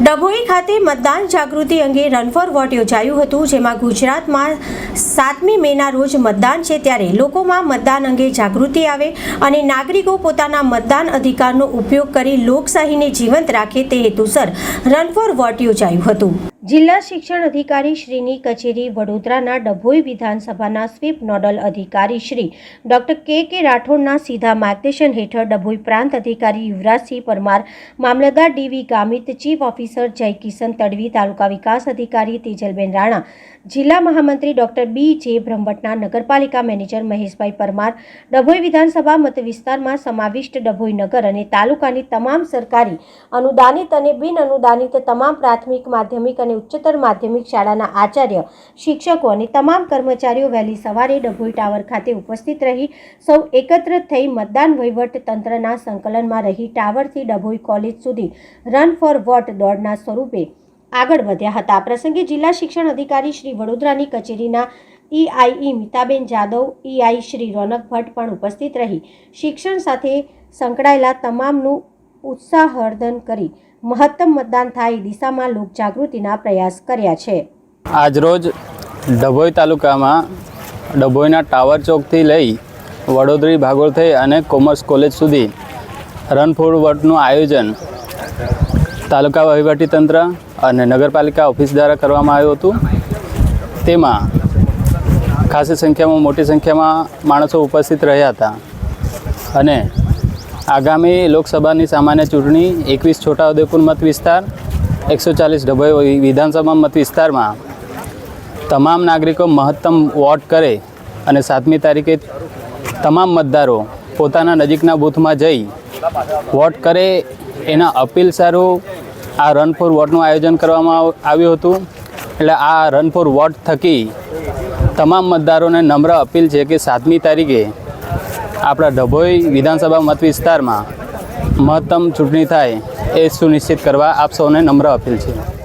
ડભોઈ ખાતે મતદાન જાગૃતિ અંગે રન ફોર વોટ યોજાયું હતું, જેમાં ગુજરાતમાં સાતમી મેના રોજ મતદાન છે, ત્યારે લોકોમાં મતદાન અંગે જાગૃતિ આવે અને નાગરિકો પોતાના મતદાન અધિકારનો ઉપયોગ કરી લોકશાહીને જીવંત રાખે તે હેતુસર રન ફોર વોટ યોજાયું હતું. જિલ્લા શિક્ષણ અધિકારી શ્રીની કચેરી વડોદરાના ડભોઈ વિધાનસભાના સ્વીપ નોડલ અધિકારી શ્રી ડોક્ટર કે કે રાઠોડના સીધા માર્ગદર્શન હેઠળ ડભોઈ પ્રાંત અધિકારી યુવરાજસિંહ પરમાર, મામલતદાર DV Gamit, chief officer Jay Kishan Tadvi, તાલુકા વિકાસ અધિકારી તેજલબેન રાણા, જિલ્લા મહામંત્રી ડોક્ટર બી જે બ્રહ્મભટ્ટના નગરપાલિકા મેનેજર મહેશભાઈ પરમાર, ડભોઈ વિધાનસભા મત વિસ્તારમાં સમાવિષ્ટ ડભોઈ નગર અને તાલુકાની તમામ સરકારી અનુદાનિત અને બિન અનુદાનિત તમામ પ્રાથમિક, માધ્યમિક અને ઉચ્ચતર માધ્યમિક શાળાના આચાર્ય, શિક્ષકો અને તમામ કર્મચારીઓ વહેલી સવારે ડભોઈ ટાવર ખાતે ઉપસ્થિત રહી સૌ એકત્ર થઈ મતદાન વહીવટ તંત્રના સંકલનમાં રહી ટાવરથી ડભોઈ કોલેજ સુધી રન ફોર વોટ દોડના સ્વરૂપે આગળ વધ્યા હતા. આ પ્રસંગે જિલ્લા શિક્ષણ અધિકારી શ્રી વડોદરાની કચેરીના E I E Mitaben Jadav E I Shri Raunak Bhatt પણ ઉપસ્થિત રહી. શિક્ષણ સાથે સંકળાયેલા તમામનું ઉત્સાહવર્ધન કરી મહત્તમ મતદાન થાય દિશામાં લોકજાગૃતિના પ્રયાસ કર્યા છે. આજરોજ ડભોઈ તાલુકામાં ડભોઈના ટાવર ચોકથી લઈ વડોદરી ભાગોળ થઈ અને કોમર્સ કોલેજ સુધી રન ફોર વર્ડનું આયોજન તાલુકા વહીવટીતંત્ર અને નગરપાલિકા ઓફિસ દ્વારા કરવામાં આવ્યું હતું. તેમાં ખાસી સંખ્યામાં, મોટી સંખ્યામાં માણસો ઉપસ્થિત રહ્યા હતા અને આગામી લોકસભાની સામાન્ય ચૂંટણી એકવીસ છોટાઉદેપુર મત વિસ્તાર, એકસો ચાલીસ ડભોઈ વિધાનસભા મત વિસ્તારમાં તમામ નાગરિકો મહત્તમ વોટ કરે અને સાતમી તારીખે તમામ મતદારો પોતાના નજીકના બૂથમાં જઈ વોટ કરે એના અપીલ સારું આ રન ફોર વોટનું આયોજન કરવામાં આવ- આવ્યું હતું. એટલે આ રન ફોર વોટ થકી તમામ મતદારોને નમ્ર અપીલ છે કે સાતમી તારીખે આપણા ડભોઈ વિધાનસભા મત વિસ્તારમાં મહત્તમ ચૂંટણી થાય એ સુનિશ્ચિત કરવા આપ સૌને નમ્ર અપીલ છે.